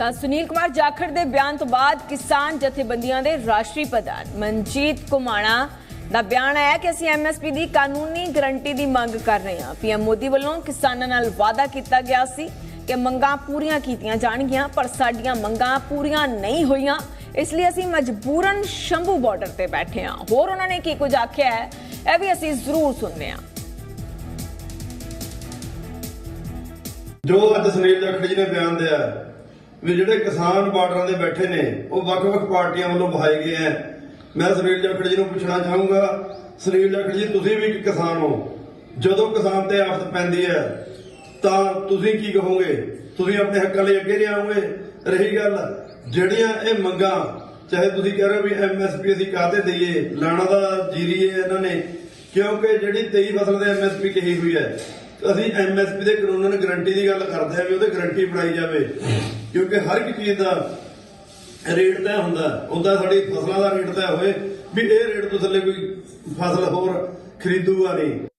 ਤਾਂ ਸੁਨੀਲ ਕੁਮਾਰ ਜਾਖੜ ਦੇ ਬਿਆਨ ਤੋਂ ਬਾਅਦ ਕਿਸਾਨ ਜਥੇਬੰਦੀਆਂ ਦੇ ਰਾਸ਼ਟਰੀ ਪ੍ਰਧਾਨ ਮਨਜੀਤ ਕੁਮਾਣਾ ਦਾ ਬਿਆਨ ਹੈ ਕਿ ਅਸੀਂ ਐਮਐਸਪੀ ਦੀ ਕਾਨੂੰਨੀ ਗਰੰਟੀ ਦੀ ਮੰਗ ਕਰ ਰਹੇ ਹਾਂ। ਪੀਐਮ ਮੋਦੀ ਵੱਲੋਂ ਕਿਸਾਨਾਂ ਨਾਲ ਵਾਅਦਾ ਕੀਤਾ ਗਿਆ ਸੀ ਕਿ ਮੰਗਾਂ ਪੂਰੀਆਂ ਕੀਤੀਆਂ ਜਾਣਗੀਆਂ, ਪਰ ਸਾਡੀਆਂ ਮੰਗਾਂ ਪੂਰੀਆਂ ਨਹੀਂ ਹੋਈਆਂ। ਇਸ ਲਈ ਅਸੀਂ ਮਜਬੂਰਨ ਸ਼ੰਭੂ ਬਾਰਡਰ ਤੇ ਬੈਠੇ ਹਾਂ। ਹੋਰ ਉਹਨਾਂ ਨੇ ਕੀ ਕੁਝ ਆਖਿਆ ਹੈ, ਇਹ ਵੀ ਅਸੀਂ ਜ਼ਰੂਰ ਸੁਣਦੇ ਹਾਂ। ਜੋ ਅੱਜ ਸੁਨੀਲ ਜਾਖੜ ਜੀ ਨੇ ਬਿਆਨ ਦਿਆ ਵੀ ਜਿਹੜੇ ਕਿਸਾਨ ਬਾਰਡਰਾਂ ਦੇ ਬੈਠੇ ਨੇ, ਉਹ ਵੱਖ-ਵੱਖ ਪਾਰਟੀਆਂ ਵੱਲੋਂ ਬਹਾਏ ਗਏ ਹੈ ਮੈਂ ਸੁਨੀਲ ਜਾਖੜ ਜੀ ਨੂੰ ਪੁੱਛਣਾ ਚਾਹੂੰਗਾ, ਸੁਨੀਲ ਜਾਖੜ ਜੀ, ਤੁਸੀਂ ਵੀ ਇੱਕ ਕਿਸਾਨ ਹੋ। ਜਦੋਂ ਕਿਸਾਨ ਤੇ ਆਫਤ ਪੈਂਦੀ ਹੈ ਤਾਂ ਤੁਸੀਂ ਕੀ ਕਹੋਗੇ? ਤੁਸੀਂ ਆਪਣੇ ਹੱਕਾਂ ਲਈ ਅੱਗੇ ਨਹੀਂ ਰਹੀ ਗੱਲ, ਜਿਹੜੀਆਂ ਇਹ ਮੰਗਾਂ, ਚਾਹੇ ਤੁਸੀਂ ਕਹਿ ਰਹੇ ਹੋ ਵੀ ਐਮਐਸਪੀ ਅਸੀਂ ਕਾਹਤੇ ਦਈਏ, ਲਾਣਾ ਦਾ ਜੀਰੀਏ ਇਹਨਾਂ ਨੇ, ਕਿਉਂਕਿ ਜਿਹੜੀ 23 ਫਸਲ ਦੇ ਐਮਐਸਪੀ ਕਹੀ ਹੋਈ ਹੈ ਅਸੀਂ ਐਮਐਸਪੀ ਦੇ ਕਾਨੂੰਨਾਂ ਕਾਨੂੰਨ ਗਰੰਟੀ ਦੀ ਗੱਲ ਕਰਦੇ ਆ ਵੀ ਉਹਦੇ ਗਰੰਟੀ ਬਣਾਈ ਜਾਵੇ। ਕਿਉਂਕਿ ਹਰ ਇੱਕ ਚੀਜ਼ ਦਾ ਰੇਟ ਤੈਅ ਹੁੰਦਾ। ਉਹਦਾ ਸਾਡੀ ਫਸਲਾਂ ਦਾ ਰੇਟ ਤੈਅ ਹੋਏ ਵੀ ਇਹ ਰੇਟ ਤੋਂ ਥੱਲੇ ਕੋਈ ਫਸਲ ਹੋਰ ਖਰੀਦੂਗਾ ਨਹੀਂ।